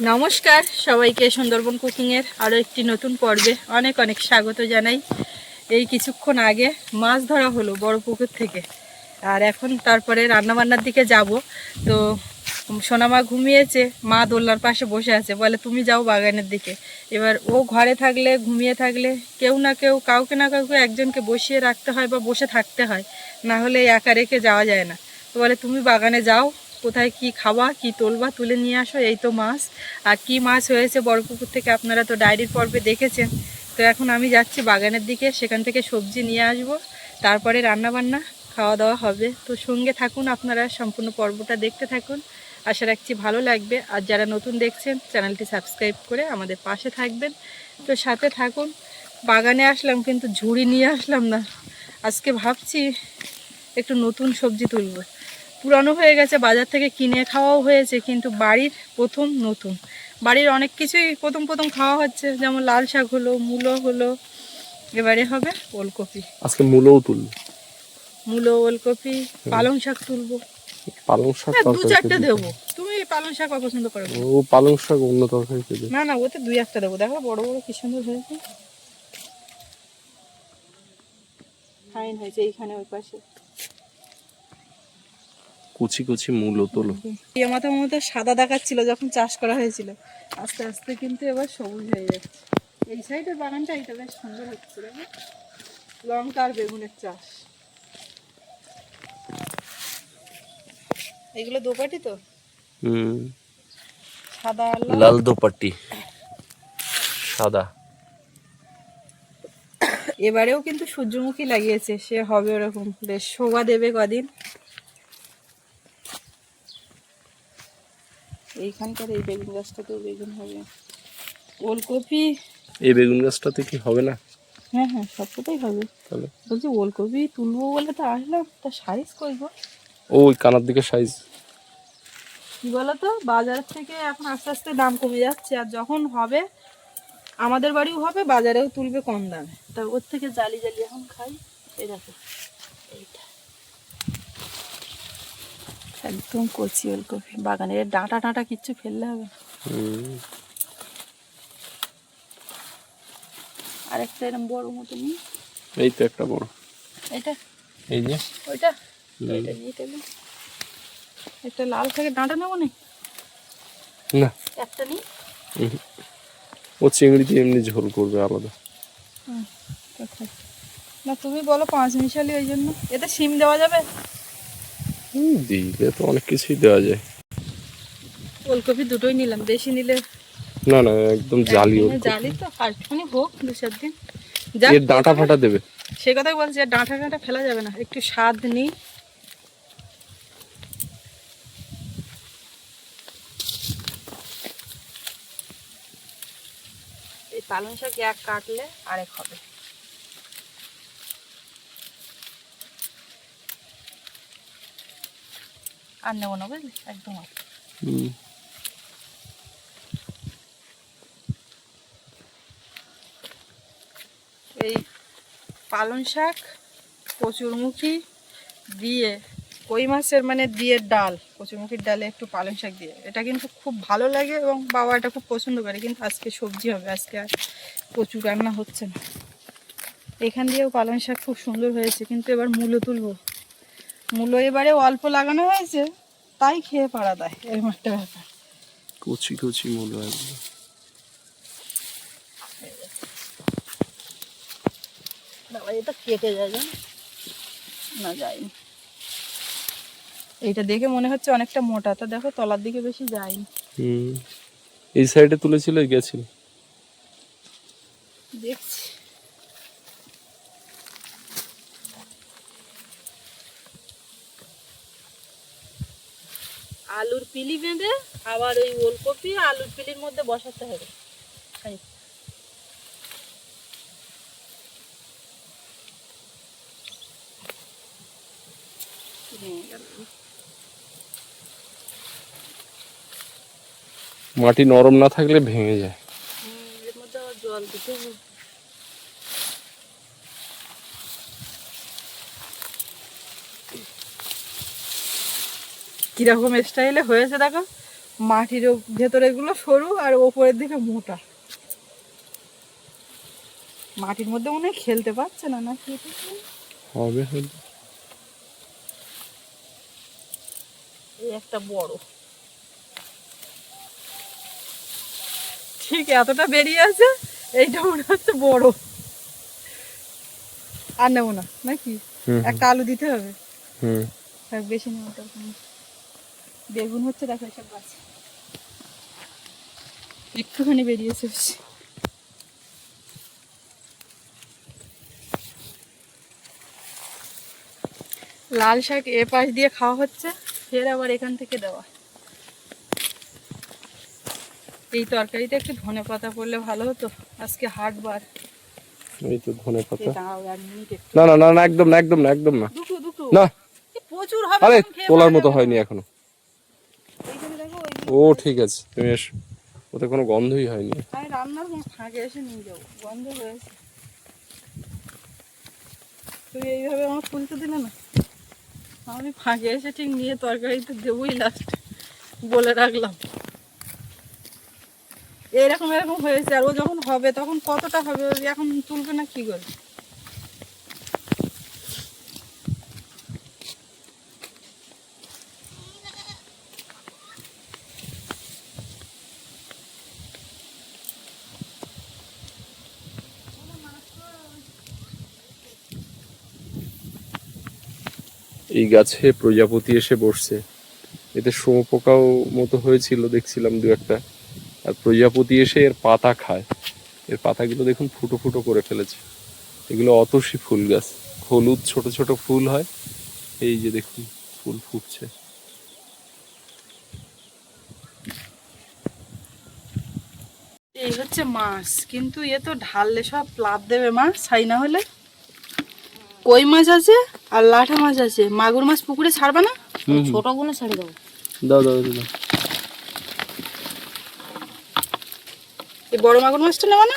নমস্কার, সবাইকে সুন্দরবন কুকিংয়ের আরও একটি নতুন পর্বে অনেক অনেক স্বাগত জানাই। এই কিছুক্ষণ আগে মাছ ধরা হলো বড় পুকুর থেকে। আর এখন তারপরে রান্নাবান্নার দিকে যাব। তো সোনামা ঘুমিয়েছে, মা দোলনার পাশে বসে আছে। বলে, তুমি যাও বাগানের দিকে। এবার ও ঘরে থাকলে, ঘুমিয়ে থাকলে কেউ না কেউ, কাউকে না কাউকে একজনকে বসিয়ে রাখতে হয় বা বসে থাকতে হয়। না হলে একা রেখে যাওয়া যায় না। তো বলে, তুমি বাগানে যাও কোথায় কি খাওয়া, কি তোলবা তুলে নিয়ে আসো, এই তো মাছ। আর কি মাছ হয়েছে বড় পুকুর থেকে আপনারা তো ডায়েরির পর্বে দেখেছেন। তো এখন আমি যাচ্ছি বাগানের দিকে, সেখান থেকে সবজি নিয়ে আসব। তারপরে রান্না বান্না খাওয়া দাওয়া হবে। তো সঙ্গে থাকুন আপনারা, সম্পূর্ণ পর্বটা দেখতে থাকুন। আশা রাখছি ভালো লাগবে। আর যারা নতুন দেখছেন, চ্যানেলটি সাবস্ক্রাইব করে আমাদের পাশে থাকবেন। তো সাথে থাকুন। বাগানে আসলাম কিন্তু ঝুড়ি নিয়ে আসলাম না। আজকে ভাবছি একটু নতুন সবজি তুলবো। পুরানো হয়ে গেছে বাজার থেকে কিনে খাওয়াও হয়েছে কিন্তু বাড়ির প্রথম নতুন। বাড়ির অনেক কিছুই প্রথম প্রথম খাওয়া হচ্ছে যেমন লাল শাক হলো মূলো হলো এবারে হবে ওলকপি। আজকে মূলও তুলবো। মূলো ওলকপি পালং শাক তুলবো। পালং শাক হ্যাঁ, দু চারটে। দেবো। তুমি পালং শাক অপছন্দ করো ও পালং শাক অন্য তরকারিতে দেবে। না না ওতে দুই একটা দেবো। দেখো বড় বড় কি সুন্দর হয়েছে। ফাইন হয়েছে এইখানে ওই পাশে। কুচি কুচি মূলও তোলো মাথা মতো সাদা দেখাচ্ছিল যখন চাষ করা হয়েছিল। আস্তে আস্তে কিন্তু এবার সবুজ হয়ে যাচ্ছে। এই সাইডের বাগানটা এটা বেশ সুন্দর হচ্ছে লঙ্কা আর বেগুনের চাষ। এগুলো দোপাটি তো? হুম। সাদা লাল। লাল দোপাটি। সাদা। এবারেও কিন্তু সূর্যমুখী লাগিয়েছে। সে হবে ওরকম। বেশ শোভা দেবে কদিন। এইখানকার এই বেগুন গাছটাতেও বেগুন হবে। ওলকপি। এই বেগুন গাছটাতে কি হবে না? হ্যাঁ হ্যাঁ সবটাই হবে। তাহলে? বলছি ওলকপি তুলবো বলে তো আসলাম তা সাইজ করব ওই কানার দিকে সাইজ। কি বলতো বাজার থেকে এখন আস্তে আস্তে দাম কমে যাচ্ছে আর যখন হবে আমাদের বাড়িও হবে বাজারেও তুলবে কম দামে। তা ওর থেকে জালি জালি এখন খাই এই দেখো এইটা একদম কচি ওলকপি। বাগানের এর ডাঁটা ডাঁটা কিচ্ছু ফেললে হবে না। আরেকটা এরকম বড় মতো নিই এই তো একটা বড়। এটা? এই যে? ওইটা? একটা লাল থেকে ডাঁটা নেব না? না। একটা হুম। ও চিংড়ি দিয়ে এমনি ঝোল করবে আলাদা। না তুমি বলো পাঁচ মিশালি ওই জন্য। এতে সিম দেওয়া যাবে? দিলে তো অনেক কিছুই দেওয়া যায়। ওলকপি দুটোই নিলাম বেশি নিলে না না একদম জালি জালি তো একটুখানি হোক দু চার দিন। এর ডাঁটা ফাটা দেবে। সে কথাই বলছি আর ডাঁটা ডাঁটা ফেলা যাবে না একটু স্বাদ নিই। এই পালং শাক এক কাটলে আরেক হবে। আর নেব না বুঝলি? একদম আর। এই পালং শাক কচুরমুখী দিয়ে কই মাছের মানে দিয়ে ডাল কচুরমুখির ডালে একটু পালং শাক দিয়ে। এটা কিন্তু খুব ভালো লাগে এবং বাবা এটা খুব পছন্দ করে কিন্তু আজকে সবজি হবে আজকে আর কচু রান্না হচ্ছে না। এখান দিয়েও পালং শাক খুব সুন্দর হয়েছে কিন্তু এবার মূলো তুলবো। মূলো এবারে অল্প লাগানো হয়েছে তাই খেয়ে পাড়া দেয় এরকম একটা ব্যাপার। কচি কচি মূল একদম বাবা এটা কেটে যায় জানো? না যায়নি। এইটা দেখে মনে হচ্ছে অনেকটা মোটা তা দেখো তলার দিকে বেশি যায়নি। এই সাইডে তুলেছিল গেছিল? দেখছি। আলুর পিলি বেঁধে আবার ওই ওলকপি আলুর পিলির মধ্যে বসাতে হবে। মাটি নরম না থাকলে ভেঙে যায়। এর মধ্যে আবার জল দিতে হবে। কীরকম স্টাইলে হয়েছে দেখো? মাটির ও- ভেতরে গুলো সরু আর ওপরের দিকে মোটা। মাটির মধ্যে মনে হয় খেলতে পারছে না? হবে এই একটা বড়। ঠিক এতটা বেরিয়ে আছে এইটা মনে হচ্ছে বড়। আর নেব না নাকি? একটা আলু দিতে হবে। হুম। বেশি দরকার নেই। বেগুন হচ্ছে দেখো এসব গাছ। একটুখানি বেরিয়েছে বেশি লাল শাক এ পাশ দিয়ে খাওয়া হচ্ছে ফের আবার এখান থেকে দেওয়া। এই তরকারিতে একটু ধনে পাতা পড়লে ভালো হতো আজকে হাটবার। এই তো ধনে পাতা। না না না একদম না একদম না একদম না। না। প্রচুর হবে আরে তোলার মতো হয়নি এখনও। ও, ঠিক আছে। তুমি এসো। ওতে কোনো গন্ধই হয়নি। আমি রান্নার ফাঁকে এসে নিয়ে যাব গন্ধ হয়েছে। তুমি এইভাবে আমার তুলতে দিলে না? আমি ফাঁকে এসে ঠিক নিয়ে তরকারিতে দেবোই লাস্ট বলে রাখলাম। এরকম এরকম হয়েছে। আর ও যখন হবে, তখন কতটা হবে? এখন তুলবে না কি করে? এই গাছে প্রজাপতি এসে বসছে। এতে শুঁয়োপোকাও মতো হয়েছিল, দেখছিলাম দু একটা। আর প্রজাপতি এসে এর পাতা খায়। এর পাতাগুলো দেখুন ফুটো ফুটো করে ফেলেছে। এগুলো অতসী ফুল গাছ। হলুদ ছোট ছোট ফুল হয়। এই যে দেখুন, ফুল ফুটছে। এই হচ্ছে মাছ। কিন্তু এ তো ঢাললে সব লাভ দেবে মাছ ছাই না হলে? কই মাছ আছে আর লাঠা মাছ আছে? মাগুর মাছ পুকুরে ছাড়বে না? ছোটগুলো ছেড়ে দাও দাও দাও এই বড় মাগুর মাছটা নেবে না?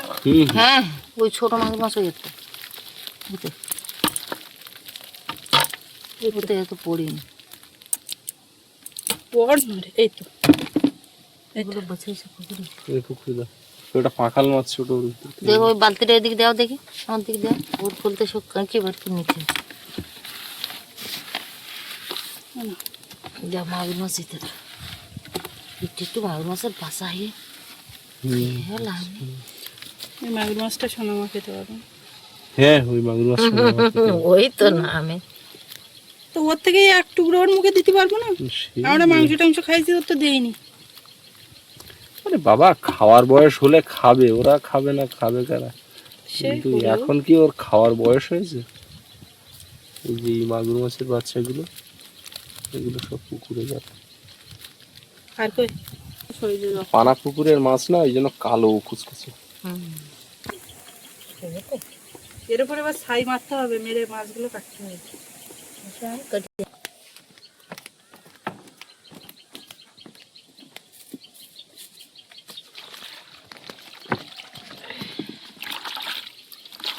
হ্যাঁ ওই ছোট মাগুর মাছ হয়ে যেত। বুঝতে এগুলোতে এত পড়িনি। নয়, এই তো। এগুলো বসে এসে পুকুরে। এই পুকুরে দাও। ওটা পাঁখাল মাছ ছোট দেখো ওই বালতিটা এদিকে দাও দেখি আমার দিকে দাও। ওর ফুলতে সব কাঁকি বার করে নিচ্ছে যা মাগুর মাছ দিতে একটু একটু মাগুর মাছের বাসা হয়ে মাগুর মাছটা সোনা মা খেতে পারবে হ্যাঁ ওই মাগুর মাছ। ওই তো না আমি তো ওর থেকেই এক টুকরো ওর মুখে দিতে পারব না? আমরা মাংস টাংস খাইছি ওর তো দেইনি আরে বাবা খাওয়ার বয়স হলে খাবে ওরা খাবে না খাবে কারা? কিন্তু এখন কি ওর খাওয়ার বয়স হয়েছে? এই যে মাগুর মাছের বাচ্চাগুলো এগুলো সব পুকুরে যাবে আর কই? পানা পুকুরের মাছ না ওই জন্য কালো কুচকুচে। এর উপরে এবার ছাই মারতে হবে মেরে মাছগুলো কাটতে হবে।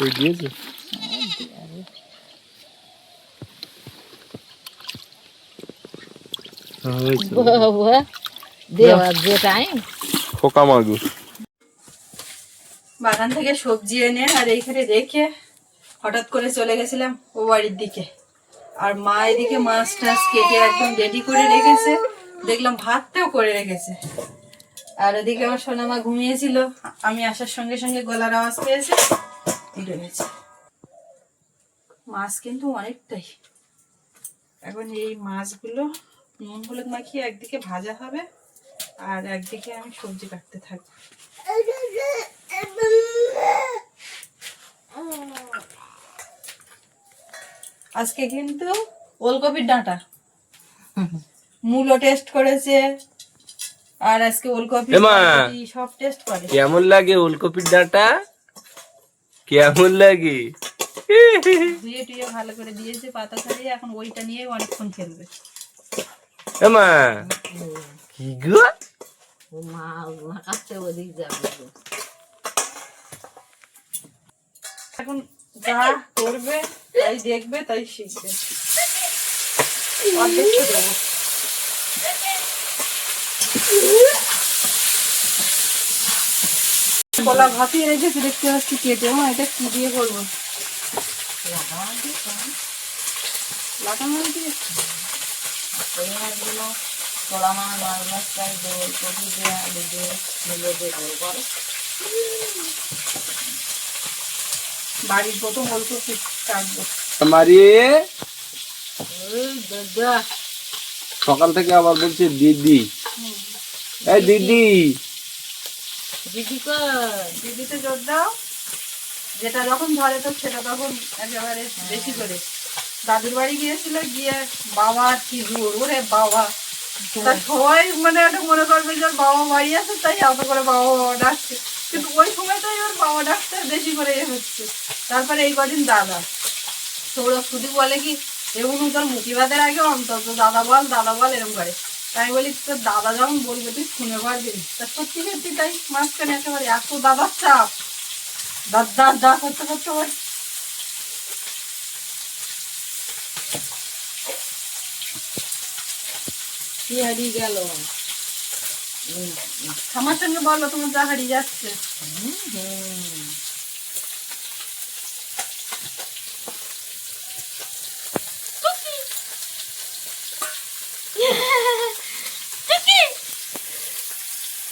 ওই দিয়েছে খোকা মাগুর বাগান থেকে সবজি এনে আর এইখানে রেখে হঠাৎ করে চলে গেছিলাম ও বাড়ির দিকে। আর মা এদিকে মাছ টাছ কেটে একদম রেডি করে রেখেছে। দেখলাম ভাতটাও করে রেখেছে। আর ওদিকে আমার সোনামা ঘুমিয়েছিল। আমি আসার সঙ্গে সঙ্গে গলার আওয়াজ পেয়েছে। উঠে গেছে মাছ কিন্তু অনেকটাই। এখন এই মাছগুলো নুন হলুদ মাখিয়ে একদিকে ভাজা হবে আর একদিকে আমি সবজি কাটতে থাকব। আজকে কিন্তু ওলকপির ডাঁটা। মূলো টেস্ট করেছে আর আজকে ওলকপি সব টেস্ট করে। কেমন লাগে ওলকপির ডাঁটা? কেমন লাগে? ধুয়ে টুয়ে ভালো করে দিয়েছে পাতা ছাড়িয়ে এখন ওইটা নিয়ে অনেকক্ষণ খেলবে। এমা কি গো? ও মা মা কাছে ওদিক যাবে এখন যা করবে তাই দেখবে তাই শিখবে। অর্ধেকটা দেবো। কলা ভাপিয়ে রেখেছি দেখতে পাচ্ছি কেটে মা এটা কি দিয়ে করব? লাটা মাছ দিয়ে কই মাছগুলো কলা মাছ লাল মাছ চাই দোল কপি দিয়ে আলু দিয়ে মিলে দিয়ে ঝোল করো বাড়ির প্রথম অল্প কাটবো সকাল থেকে আবার বলছে দিদি। এই দিদি। দিদি দিদিতে জোর দাও। যেটা যখন ধরে তো সেটা তখন একেবারে বেশি করে। দাদুর বাড়ি গিয়েছিল, গিয়ে বাবা কি জোর, ওরে বাবা। সবাই মানে একটা মনে করবে যে বাবা বাড়ি আছে, তাই এত করে বাবা বাবা ডাকছে। কিন্তু ওই সময়টাই ওর বাবা ডাকতে বেশি করে এ হচ্ছে। তারপরে এই কদিন দাদা। সৌরভ শুধু বলে কি এবং তোর মুখিবাদের আগে অন্তত, দাদা বল দাদা বল এরকম করে। তাই বলি তোর দাদা যখন বলবে তুই শুনে পারবি তা সত্যি সত্যি তাই মাঝখানে একেবারে এত দাদার চাপ। দাদ দাদ দা করতে করতে ওই কি হারিয়ে গেল? আমার সঙ্গে বলো তোমার যা হারিয়ে যাচ্ছে।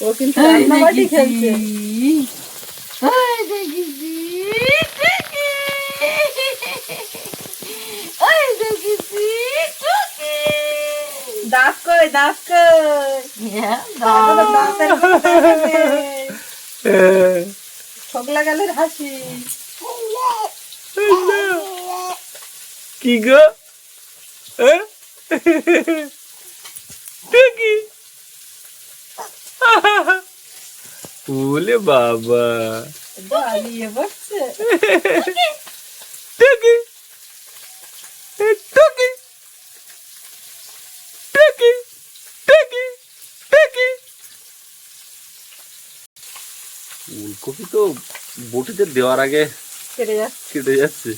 ও কিন্তু রান্নাবাটি খেলছে। দাঁত কই দাঁত কই। ঠোকলা গেলের হাসি। কি গো? হ্যাঁ? ওলে বাবা। দাঁড়িয়ে বসছে। টুকি টুকি টুকি টুকি টুকি ফুলকপি তো বটিতে দেওয়ার আগে কেটে যাচ্ছে। কেটে যাচ্ছে।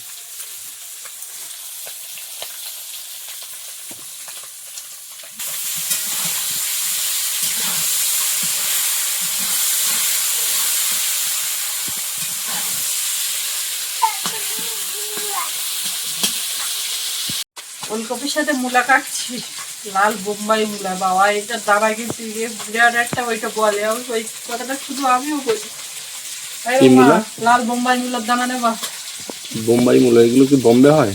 ফুলকপির সাথে মূলা কাটছি। লাল বোম্বাই মূলা বাবা এটা দানা কিন্তু ইয়ে বিরাট একটা ওইটা বলে। ওই কথাটা শুধু আমিও বলি। এই কি মা, মূলা? লাল বোম্বাই মূলার দানা নেবা বোম্বাই মূলা এগুলো কি বম্বে হয়?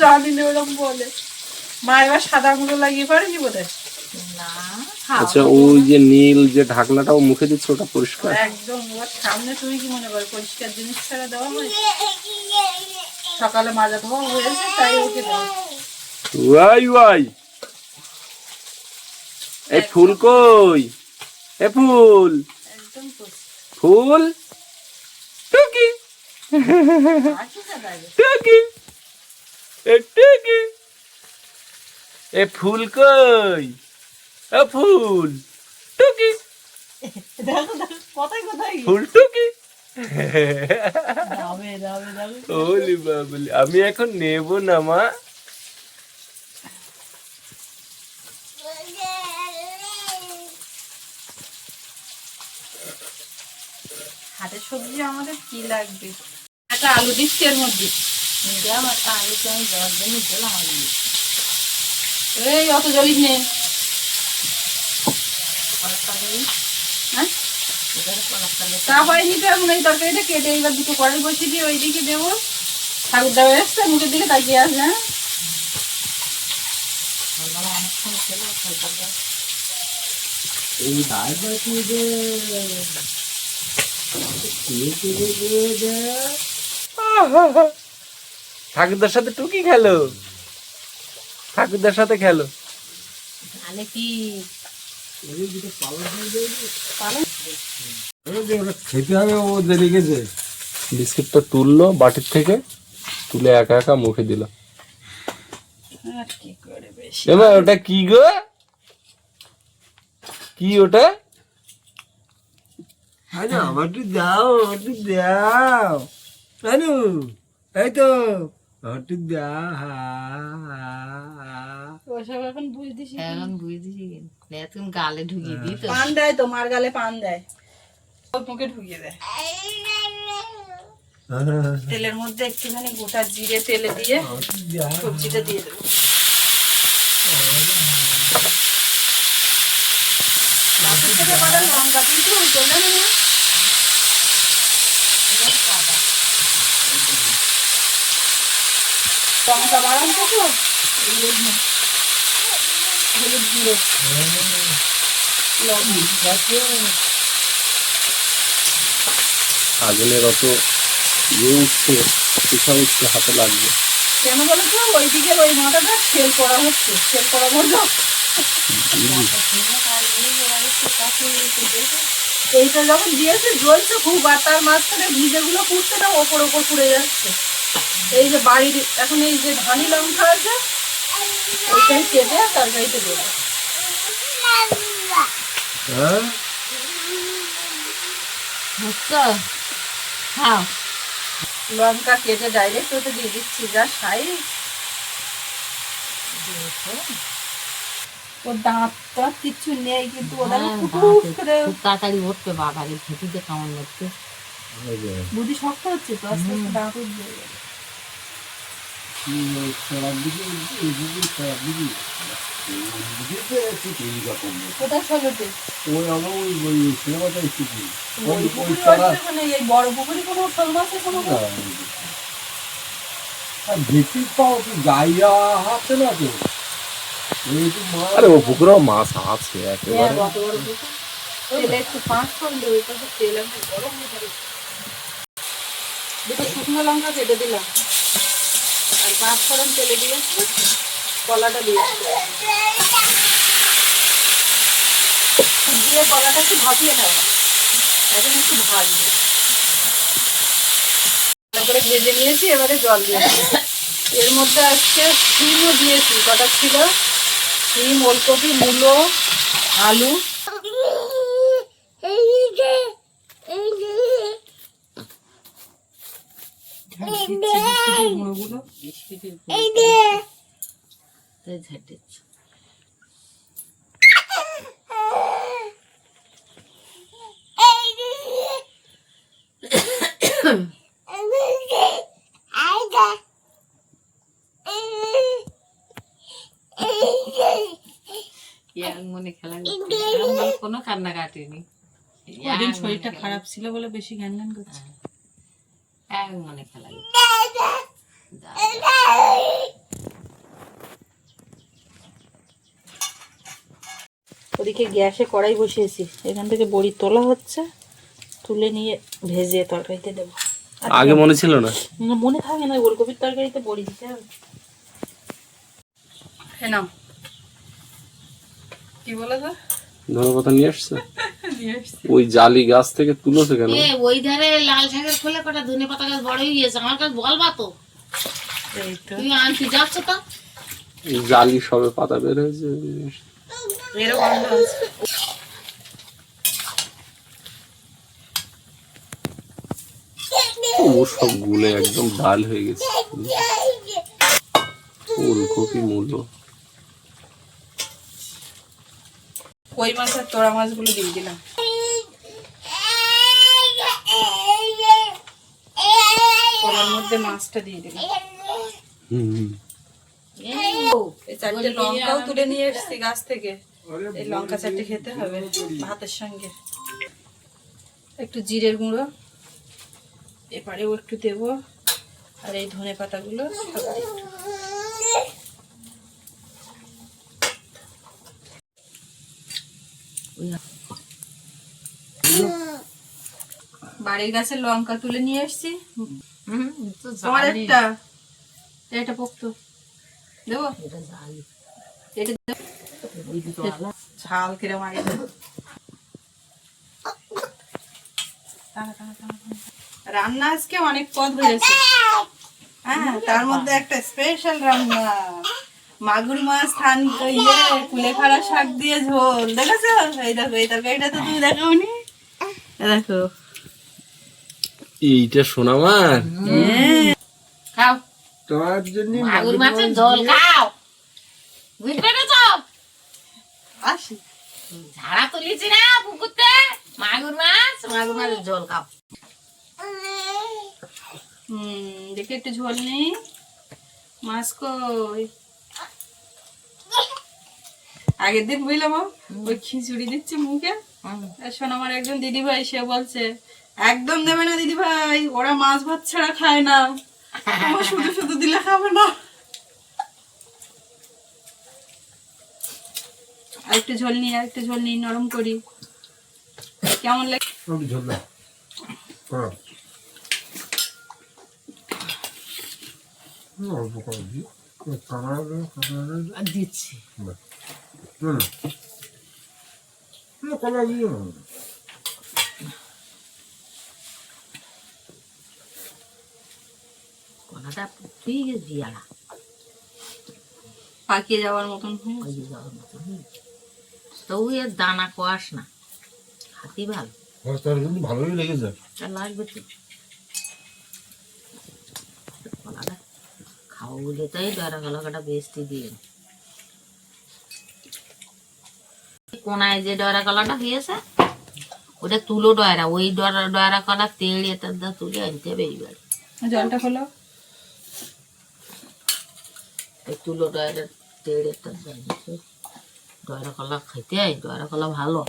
জানি না ওরকম বলে। মা এবার সাদা মূলো লাগিয়ে পারেনি বোধ আচ্ছা ওই যে নীল যে ঢাকনাটাও মুখে দিচ্ছে ওটা পরিষ্কার? একদম ওর সামনে তুমি কি মনে করো পরিষ্কার জিনিস ছাড়া দেওয়া হয়? সকালে মাজা ধোয়া হয়েছে তাই ওকে দেওয়া ওয়াই ওয়াই। এই ফুল কই? এ ফুল। ফুল। টুকি। টুকি। এ টুকি। এ ফুল কই? এ ফুল। টুকি? ফুল টুকি। আমি এখন নেব না মা। হাটের সবজি আমাদের কি লাগবে? একটা আলু দিচ্ছি এর মধ্যে। একটা আলুকে আমি জল দিয়ে দিলাম আলু এই অত জলিস নে। কয়েকটা দিই হ্যাঁ? এখন এই তরকারিটা কেটে এবার দুটো কড়াই বসিয়ে দিয়ে ওই দিকে দেবো। ঠাকুর দেওয়া এসছে মুখের দিকে তাকিয়ে আসবে হ্যাঁ? এই ঠাকুরদার সাথে টুকি খেলো। ঠাকুরদার সাথে খেলো। তাহলে কি? খেতে হবে ও দেরি গেছে। বিস্কিটটা তুললো বাটির থেকে তুলে একা একা মুখে দিল। এবার ওটা কি গো? কি ওটা? আরে আমার দাও একটু দাও। আনু এই তো একটু দাও হা, ওসব এখন বুঝতে শিখিনি। এখন বুঝেছি এখন গালে ঢুকিয়ে দিই তো। পান দেয় তো মার গালে পান দেয়। ওর মুখে ঢুকিয়ে দেয়। তেলের মধ্যে একটুখানি গোটা জিরে তেলে দিয়ে সবজিটা দিয়ে দেবো। লঙ্কা কিন্তু ওই করলে না লঙ্কা বাড়ান তো হলুদ গুঁড়ো আগুনের অত ইয়ে উঠছে পিঠা উঠছে হাতে লাগবে কেন বলো তো? ওই দিকের ওই মাথাটা সেল করা হচ্ছে সেল করা বলল এইটা যখন দিয়েছে জ্বলছে খুব আর তার মাঝখানে ভিজেগুলো পুড়ছে না ওপর ওপর পুড়ে যাচ্ছে। এই যে বাড়ির এখন এই যে ধানি লঙ্কা আছে ওইটাই কেটে তরকারিতে দেবো। হ্যাঁ? লঙ্কা কেটে ডাইরেক্ট ওতে দিয়ে দিচ্ছি যা সাইজ ওর দাঁত টাঁত কিচ্ছু নেই কিন্তু ওদের হ্যাঁ, করে তাড়াতাড়ি উঠবে বাবারে মারতে বুদ্ধি শক্ত হচ্ছে তো আস্তে আস্তে দাঁত উঠবে। আর ও পুকুরেও মাছ আছে একেবারে। হয়ে দুটো শুকনো লঙ্কা কেটে দিলাম। পাঁচ ফোড়ন তেলে দিয়েছি কলাটা দিয়েছি দিয়ে কলাটা একটু ভাপিয়ে নেব এখন একটু ভালো করে ভেজে নিয়েছি, এবারে জল দিয়েছি এর মধ্যে আজকে শিমও দিয়েছি, কটা ছিল? শিম ওলকপি, মূলো, আলু। তাই ঝাঁটেছে। মনে খেলা কোনো কান্না কাটেনি। ওদিন শরীরটা খারাপ ছিল বলে বেশি জ্ঞান জ্ঞান করছে? এক মনে খেলা করছে। যা, যা। ওদিকে গ্যাসে কড়াই বসিয়েছি। এখান থেকে বড়ি তোলা হচ্ছে। তুলে নিয়ে ভেজে তরকারিতে দেবো। আগে মনে ছিল না? মনে থাকে না ওলকপির তরকারিতে বড়ি দিতে হবে। হ্যাঁ নাও। কি বলো তো? ধনে পাতা নিয়ে আসছে? ওই জালি গাছ থেকে তুলোছে কেন? ওই ধারে লাল শাকের খোলে কটা ধনে পাতা গাছ বড় হয়ে গেছে আমার কাছে বলবা তো। এই তো। তুমি আনতে যাচ্ছ তো? জালি সবে পাতা বের হয়েছে। ও সব গুলে একদম ডাল হয়ে গেছে। ফুলকপি মূলো কই মাছের তোড়া মাছগুলো দিয়ে দিলাম কলার মধ্যে মাছটা দিয়ে দিলাম হুম এই চারটে লঙ্কাও তুলে নিয়ে এসেছি গাছ থেকে। এই লঙ্কা চারটে খেতে হবে ভাতের সঙ্গে। একটু জিরের গুঁড়ো। এপারেও একটু দেবো। আর এই ধনে পাতাগুলো একটু। বাড়ির গাছের লঙ্কা তুলে নিয়ে এসেছি তোমার একটা এটা পোক্ত। দেবো? এটা। এটা। ঝাল কিরম আগে। রান্না আজকে অনেক পদ হয়েছে। হ্যাঁ তার মধ্যে একটা স্পেশাল রান্না। মাগুর মাছ থান ইয়ে কুলেখাড়া শাক দিয়ে ঝোল। দেখেছ? এই দেখো এই তরকারিটা তো তুমি দেখাওনি? এ দেখো। এইটা সোনামার খাও। তোমার জন্য মাগুর মাছের ঝোল খাও। বুঝতে পেরেছ? আসি। ঝাড়া তুলেছি না পুকুরতে। মাগুর মাছ মাগুর মাছের ঝোল খাও। হুম দেখি একটু ঝোল নেই। মাছ কই? আগের দিন বুঝলাম ওই খিচুড়ি দিচ্ছে মুখে। হুম। শোন আমার একজন দিদি ভাই সে বলছে একদম দেবে না দিদি ভাই ওরা মাছ ভাত ছাড়া খায় না। আমার শুধু শুধু দিলে খাবে না। আর একটু ঝোল নিই ঝোল নিই নরম করি। কেমন লাগে? একটু ঝোল দাও। হ্যাঁ। অল্প করে দিই। দিচ্ছি। না না না। কলা দিও পাকিয়ে যাওয়ার মতন হুম। ওই যে যাওয়ার মতো হুম। তবু এর দানা কোয়াস না। হাতি ভালো। তোর কিন্তু ভালোই লেগেছে। তা লাগবে তো। কলাটা খাও বলে তাই ডরা কলাকাটা বেশটি দিয়ে। কোনায় যে ডরা কলাটা হয়েছে ওটা তুলো ডয়রা। ওই ডরা ডয়রা কলা তেড়ে তার দা তুলে আনতে হবে এইবার। জলটা হলো? তুলো ডয়রা তেড়ে তার কলা খাইতে ডয়রা কলা ভালো।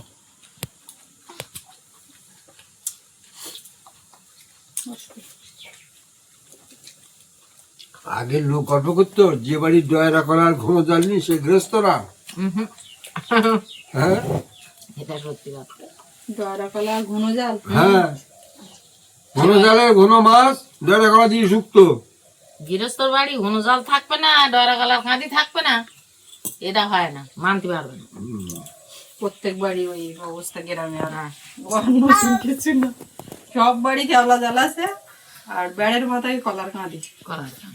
আগে লোক গল্প করতো যে বাড়ির দয়রা করার ঘন জালনি সে গৃহস্থরা। হুম হুম। হ্যাঁ? এটা সত্যি কথা। দয়রা কলা ঘন জাল। হ্যাঁ। ঘন জালে ঘন মাছ দয়রা করা দিয়ে শুক্তো। গৃহস্থর বাড়ি অনুজাল থাকবে না ডরা গলার কাঁদি থাকবে না এটা হয় না মানতে পারবে না। প্রত্যেক বাড়ি ওই অবস্থা গ্রামে আর অন্য কিছু না। সব বাড়ি কেওলা জাল আছে আর বেড়ের মাথায় কলার কাঁদি না।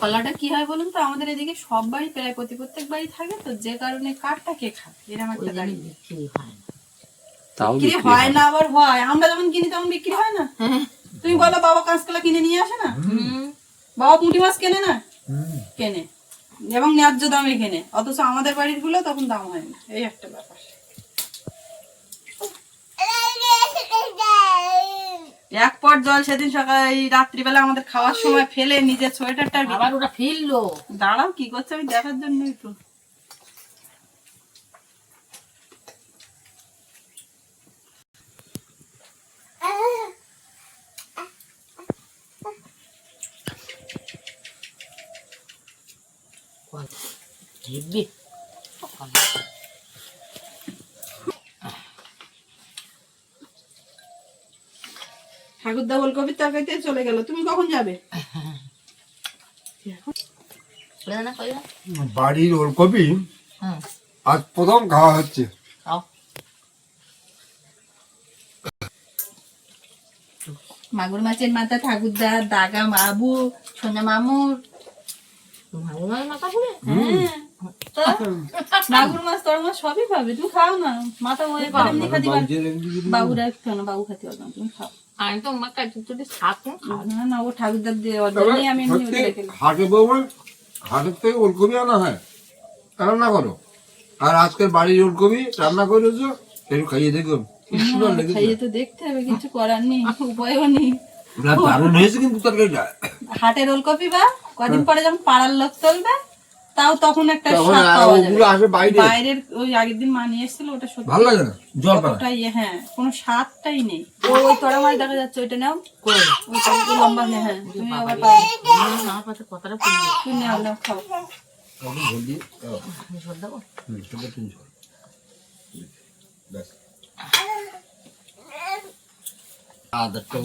কলাটা কি হয় বলুন তো? আমাদের এদিকে সব বাড়ি প্রায় প্রতি প্রত্যেক বাড়ি থাকে তো যে কারণে কাঠটা কে খায়? এরকম একটা গাড়ি বিক্রি হয় না। বিক্রি হয় না। আবার হয়। আমরা যখন কিনি তখন বিক্রি হয় না? হ্যাঁ। তুমি বলো বাবা কাঁচকলা কিনে নিয়ে আসে না। বাবা পুঁটি মাছ কেনে না? কেনে। এবং ন্যায্য দামে কেনে। অথচ আমাদের বাড়িরগুলো তখন দাম হয় না। এই একটা ব্যাপার। এক পট জল সেদিন সকাল এই রাত্রিবেলা আমাদের খাওয়ার সময় ফেলে নিজের সোয়েটারটা আবার ওটা ফিরলো দাঁড়াও কি করছে আমি দেখার জন্য একটু ঠাকুরদা ওলকপির তরকারিতে চলে গেল। তুমি কখন যাবে? বাড়ির ওলকপি আজ প্রথম খাওয়া হচ্ছে। মাগুর মাছের মাথা ঠাকুরদা দাগা মাবু সোনা মামুর। মাগুর মাছ মাথা হ্যাঁ। মাগুর মাছ তোর মাছ সবই পাবে তুমি খাও না। মাথা ওই করে এমনি খাতে বাবুরা বাবু খাতে পারবে না তুমি খাও। আমি তো আমার কাছে তুই শাক না না ও ঠাকুরদার দিয়ে ওর আমি এমনি ওটা রেখে দিই। হাটে বৌমা হাটের থেকে ওলকপি আনা হয়। রান্না করো। আর আজকের বাড়ির ওলকপি রান্না করেছ একটু খাইয়ে দেখো। কি সুন্দর লেগেছে। খাইয়ে তো দেখতে হবে কিছু করার নেই উপায়ও নেই। না, দারুণ হয়েছে কিন্তু তরকারিটা। হাটের ওলকপি বা কদিন পরে যখন পাড়ার লোক চলবে তাও তখন একটা স্বাদ পাওয়া যাবে। ওগুলো আসে বাইরে। বাইরের ওই আগের দিন মা নিয়ে এসেছিল ওটা সত্যি ভালো লাগে না? জল পাড়া ওটাই হ্যাঁ কোনো স্বাদটাই নেই। ও ওই তোরা মাছ দেখা যাচ্ছে ওইটা নাও। ওইটা একটু লম্বা হ্যাঁ তুমি আবার পাবে। আমার পাশে কথাটা পুড়ে তুমি নাও নাও খাও। ঝোল দিয়ে দাও। সর হুম, সেটা তুমি ঝোল। আদারটা?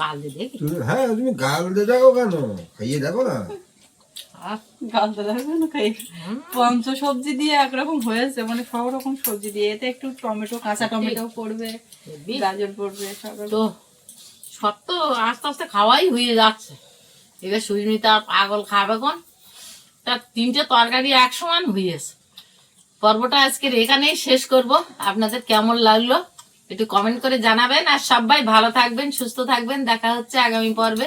গাল দিয়ে দেখি। হ্যাঁ তুমি গাল দিয়ে দেখো কেন? খাইয়ে দেখো না। পঞ্চ সবজি দিয়ে একরকম হয়েছে মানে সব রকম সবজি দিয়ে। এতে একটু টমেটো কাঁচা টমেটো পড়বে গাজর পড়বে সব তো সব তো আস্তে আস্তে খাওয়াই হয়ে যাচ্ছে। এবার সুইমিতা পাগল খাবে কোন? তার তিনটে তরকারি এক সমান হয়েছে। পর্বটা আজকের এখানেই শেষ করব। আপনাদের কেমন লাগল একটু কমেন্ট করে জানাবেন। আর সবাই ভালো থাকবেন সুস্থ থাকবেন। দেখা হচ্ছে আগামী পর্বে।